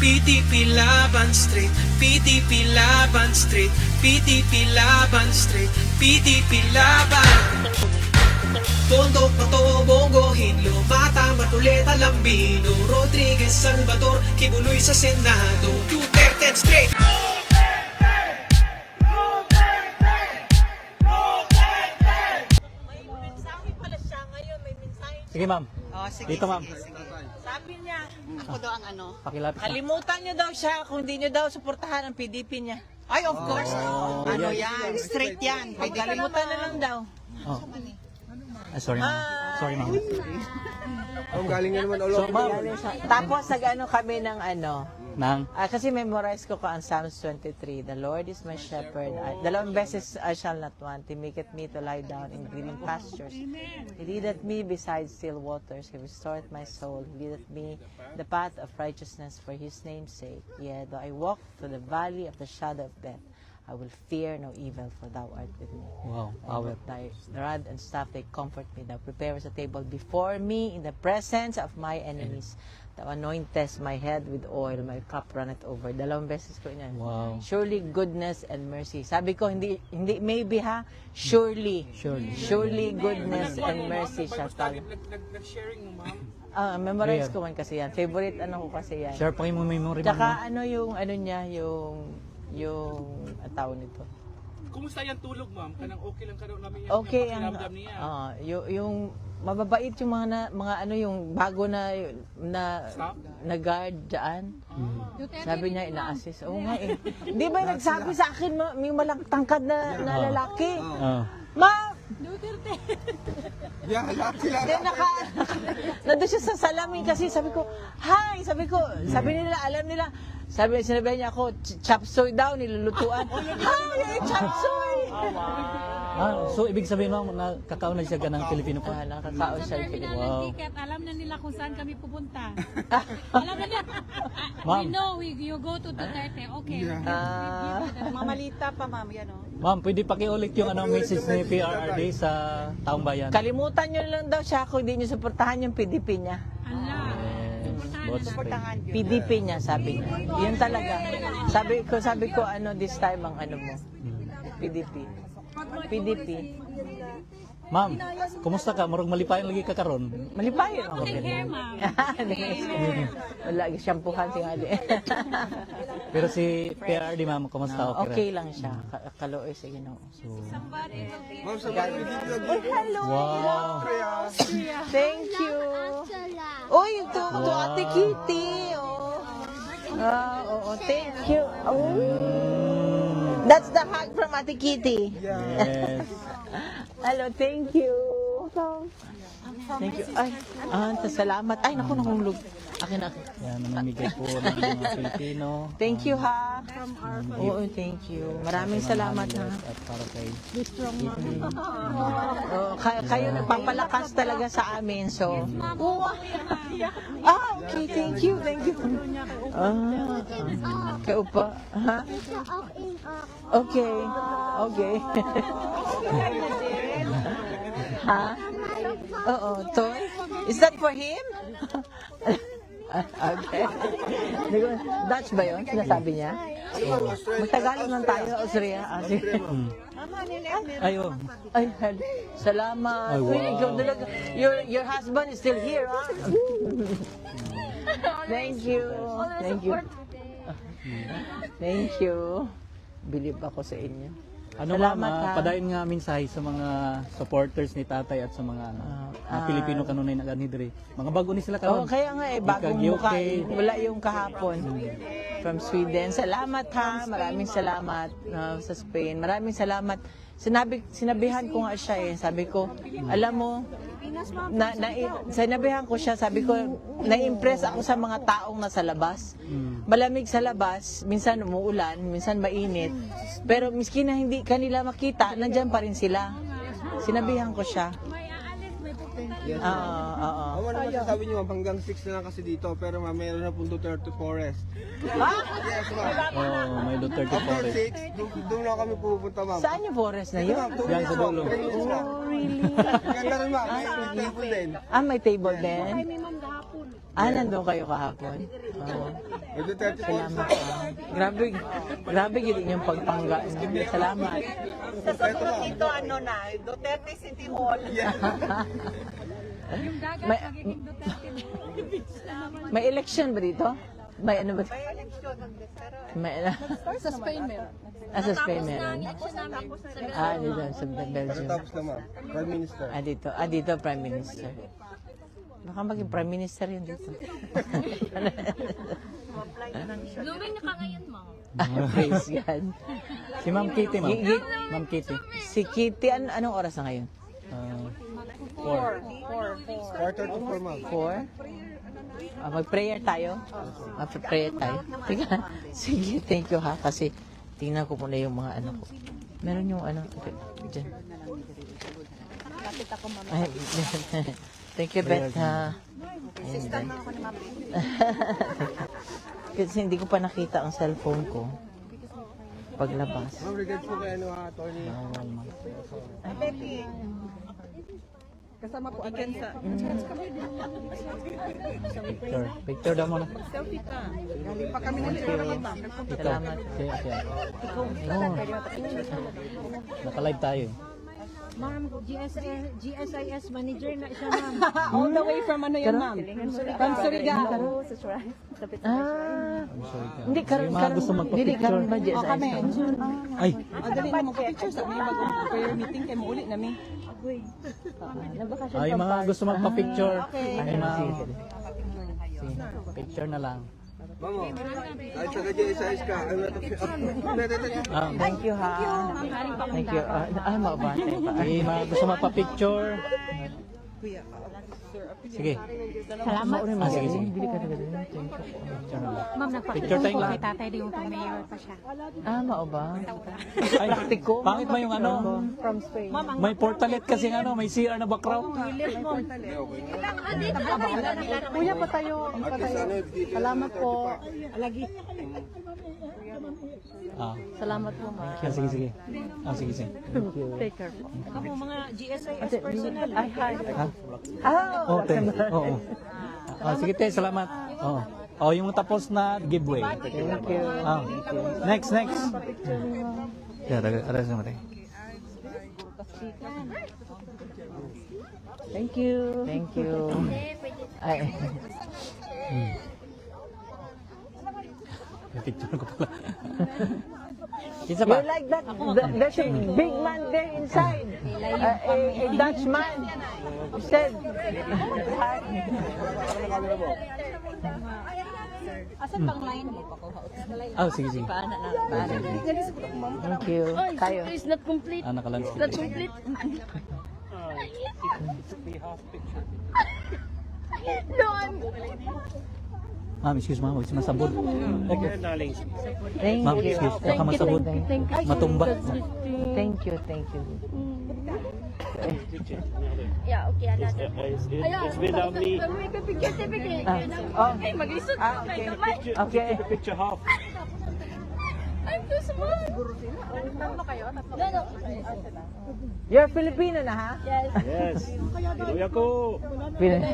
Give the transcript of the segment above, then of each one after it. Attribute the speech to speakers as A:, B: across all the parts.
A: PDP Laban Street, PDP Laban Street, PDP Laban Street, PDP Laban. Tondo, Pato, Bongo, Hinlo, Mata, Matuleta, Lambino, Rodriguez, Salvador, Kibuloy sa Senado, Duterte straight.
B: May mensahe pala siya ngayon, may mensahe.
C: Sige ma'am,
D: Oh, sige,
C: Dito, ma'am.
D: sige, sige.
B: Sabi niya,
D: Ako daw ang ano.
C: pakilapit
B: kalimutan niyo daw siya kung hindi niyo daw suportahan ang PDP niya.
D: Ay, of course.
C: Oh,
D: ano
C: yan.
D: yan? Straight yan. Pwede
B: Kalimutan na lang daw.
C: Oh. Ah, sorry ma'am. Sorry ma'am.
E: Ang galing nga naman all
C: So
E: over.
C: ma'am,
B: Tapos nag-ano kami ng ano,
C: nang
B: ah, kasi memorize ko ko ang Psalms 23. The Lord is my shepherd. I, dalawang beses I shall not want. He maketh me to lie down in green pastures. He leadeth me beside still waters. He restoreth my soul. He leadeth me the path of righteousness for his name's sake. Yea, though I walk through the valley of the shadow of death, I will fear no evil, for thou art with me.
C: wow, power.
B: Thy rod and staff, they comfort me. Thou preparest a table before me in the presence of my enemies. Thou anointest my head with oil, my cup runneth over. Dalawang beses ko yan.
C: Wow.
B: Surely goodness and mercy. Sabi ko, hindi, hindi maybe ha, surely.
C: Surely.
B: Surely goodness and mercy shall follow.
E: Nag-sharing mo, ma'am.
B: Ah, memorize ko man kasi yan. Favorite ano ko kasi yan.
C: Share pa kayo mga memory ma'am.
B: Tsaka ano yung, ano niya, yung, yung, ang tawag nito.
E: Kumusta yung tulog, ma'am? Kanang okay lang ka daw namin yan.
B: Okay
E: yung
B: ang
E: pakiramdam niya.
B: ah, yung, yung mababait yung mga na, mga ano yung bago na na
E: Staff?
B: na guard diyan.
C: Mm.
B: Sabi niya ina-assist. Oo nga eh. Di ba nagsabi sa akin ma- yung malang tangkad na, na lalaki?
C: Oh.
B: Ma,
E: Yeah, lahat sila.
B: Then naka, nandun siya sa salamin kasi sabi ko, hi, sabi ko, sabi nila, alam nila, sabi, sinabi niya ako, ch- chop suey daw, nilulutuan. Hi, chop suey!
C: Ah, so ibig sabihin ma'am, nakakaon na siya ka ng Filipino po.
B: Ah, nakakaon siya yung Pilipino.
C: Wow.
F: ticket, alam na nila kung saan kami pupunta. alam na nila. Ah,
C: Ma'am.
F: we know, we, you go to Duterte. Okay.
B: Ah,
D: Mamalita pa, ma'am. Yan, oh.
C: Ma'am, pwede pakiulit yung ano message ni PRRD sa taong bayan.
B: kalimutan nyo lang daw siya kung hindi nyo suportahan yung PDP niya.
F: Ala.
C: Both
D: yun.
B: PDP niya, sabi niya. Yun talaga. Sabi ko, sabi ko, ano, this time ang ano mo. PDP. PDP.
C: Ma'am, kumusta ka? Murag malipayan lagi ka karon.
B: Malipayo.
F: Take care, ma'am.
B: Wala, shampoohan si Adi.
C: Pero si PRRD ma'am, kumusta?
B: okay lang siya. Ka- Kaloy sa Ginoo.
C: So,
E: Ma'am, sa mga
B: Oh, hello.
C: wow.
B: Thank you. Uy, to, to Ate Kitty. Oh. Ah, oo, thank you. Oh. That's the hug from Ate Kitty.
C: Yes.
B: Hello, thank you. Thank you. Ay, ah, salamat. Ay, naku, nahulog. Akin, akin.
C: Yan, namimigay po ng mga Pilipino.
B: Thank you, ha. Oo, thank you. Maraming salamat, ha.
C: At para kay
B: Oh, kayo, kayo nagpapalakas talaga sa amin, so. Oo. Ah, okay, thank you, thank you. Ah, kayo pa. Ha? Okay, okay. ha? Oo, toy? Is that for him? okay. Dutch ba yun? Sinasabi niya? Magtagalog lang tayo, Austria. Ah.
C: Ayo.
B: Ay, hal- salamat.
C: Ay,
B: Uy,
C: wow.
B: Your, your husband is still here, ha? Thank you. Thank you. Thank you. Believe ako sa inyo.
C: Ano ma'am,
B: Salamat,
C: ah,
B: ha?
C: padayon nga mensahe sa mga supporters ni tatay at sa mga ano, mga
B: Ah,
C: Pilipino kanunay na ganidre. Mga bago ni sila karon.
B: kaya nga eh, bagong mukha.
C: UK.
B: eh. Wala yung kahapon. From Sweden. Salamat ha. Maraming salamat uh, sa Spain. Maraming salamat. Sinabi, sinabihan ko nga siya eh. Sabi ko, alam mo, na, na, sinabihan ko siya, sabi ko, na-impress ako sa mga taong nasa labas. Malamig sa labas, minsan umuulan, minsan mainit. Pero miski na hindi kanila makita, nandyan pa rin sila. Sinabihan ko siya.
F: May aalis, may pupunta.
E: Yes,
B: Oo,
E: ma'am.
B: oo.
E: Ma'am, ano masasabi niyo, ma'am? Hanggang 6 na lang kasi dito, pero ma'am, meron na pong Duterte Forest. Yes, ma'am.
C: Oh, may Duterte
E: After
C: Forest.
E: 6, doon doon lang kami pupunta, ma'am.
B: Saan yung forest na yun?
C: Yan sa dulo.
B: Oh, really?
E: Ganda rin, ma'am. May table din.
B: Ah, may table din?
F: May ma'am.
B: Ah, nandun kayo kahapon. Oo. Salamat. ah. Grabe, grabe gid inyong pagpangga. no? Salamat.
D: Sa susunod dito, ano na, Duterte City Hall.
F: Yung dagat,
B: May,
F: magiging Duterte.
B: may election ba dito? May ano ba?
D: May eleksyon. Pero
B: May,
F: Sa Spain meron.
B: ah, sa Spain meron. Ah, dito sa Belgium.
E: Tapos naman, Prime Minister.
B: Ah, dito. Ah, dito, Prime Minister. Baka maging Prime Minister yun dito.
F: Blooming na ka ngayon, mo.
B: Ah, Praise God.
C: Si Ma'am Kitty, ma'am. Ma'am Kitty.
B: Si Kitty, an anong oras na ngayon?
C: Ah,
E: Quarter to four months.
B: Four? Ah, mag-prayer tayo? Mag-prayer tayo? Tiga, sige, thank you ha. Kasi tingnan ko muna yung mga ano ko. Meron yung ano. okay, Dyan. Ay, thank you, Beth ha. Ayan, Kasi hindi ko pa nakita ang cellphone ko. Paglabas.
E: Ma'am, regards po kay ano, attorney.
C: bawal, ma'am.
D: Betty. Kasama po agad sa...
C: Picture. Picture daw muna.
D: Galing pa kami ng ma'am.
C: Ito.
B: Salamat.
C: Okay, okay. Oh. Naka-live tayo.
F: Ma'am, GSIS, GSIS manager na siya, ma'am.
D: All the way from ano yan, ma'am? From Surigao.
B: Ah,
C: I'm sorry. ka.
B: hindi karon
C: mga
B: karon.
C: gusto
B: Hindi
C: magpa-picture.
B: karon ba
D: O
B: sa
D: kami.
C: Ay,
D: Ah, dali na magpa-picture sa mga mag-prayer meeting kay mo ulit nami.
C: ay mga gusto magpa-picture.
D: Okay.
C: Ay, ma'am. Sige, Picture na lang.
E: Ma'am, oh. ay taga JSIS ka. Ano na to?
C: Ah,
B: Thank you ha. Thank you. Ah, ah maabante pa.
C: Ay, mga gusto magpa-picture. Sige.
B: Salamat.
C: Ah, sige, sige. Lang.
F: Ma'am,
C: Picture
F: nagpapicture
C: lahat.
F: kay tatay di yung mayor pa siya.
B: Ah, mao ba?
C: Ay, pangit mo yung ano.
B: From Spain.
C: May portalet kasi ano, may CR na background.
B: Kuya pa tayo.
E: At least ano, dito.
B: Salamat po.
C: Ah,
B: Salamat po, ma.
C: ah, sige, sige. Ah, sige, sige.
B: Take care po.
D: Ako mga GSIS personnel.
B: Ay, hi.
C: Ha?
B: Ah,
C: Oh, te. Oo. Ah, sige, te, salamat. Oo. Oh, yung tapos na giveaway.
B: Thank you.
C: Ah. Next, next. Yeah, ara ara sa mate.
B: Thank you. Thank you. Ay.
C: May picture ko pala. Isa pa.
B: You're like that. th- There's a big man there inside. A, a, a Dutch man. Said.
D: Asan bang line?
C: Ah, sige, sige.
B: Thank you. Tayo.
F: It's not complete.
C: Ah, nakalands.
F: Not complete.
C: Ma'am, excuse ma'am, huwag masabot. Okay.
B: Thank
C: Ma'am,
B: you.
C: excuse, baka masabot. Matumba.
B: Thank you, thank you.
F: Yeah, okay, ano. It's without me. Picture, picture.
B: Oh,
F: Ay, maglisod
B: Ah,
F: ko.
B: okay.
F: Kamay.
B: okay.
F: I'm too small. Tatlo kayo? Tatlo no, no.
B: You're Filipino na, ha?
F: Yes.
G: Yes. Pinoy ako.
B: Pil-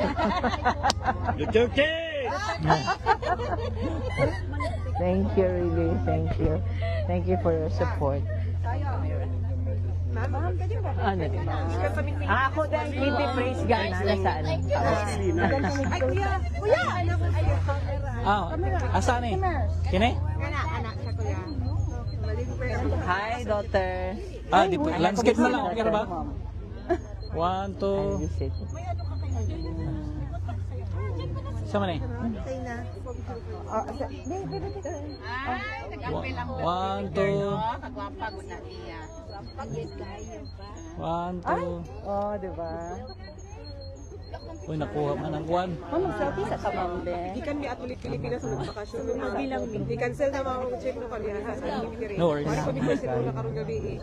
G: Duterte!
B: Thank you, really. Thank you. Thank you for your support. Ano? Ah, ako din, Kitty Praise God na nasaan.
D: Ay, kuya! Kuya! Ano?
C: Ah, asaan eh? Kine?
D: Anak, anak siya, kuya.
B: Hi, daughter.
C: Ah, di, landscape na lang. Okay na ba? One, two. Sama na eh. One, two. One, two.
B: Oh, di ba?
C: Uy, nakuha man ang kuwan.
D: Ikan mi atulit Pilipinas sa nagbakasyon. Magbilang mi. I-cancel na mga check no kaliya.
C: No worries.
D: Kasi ko na karong gabi eh.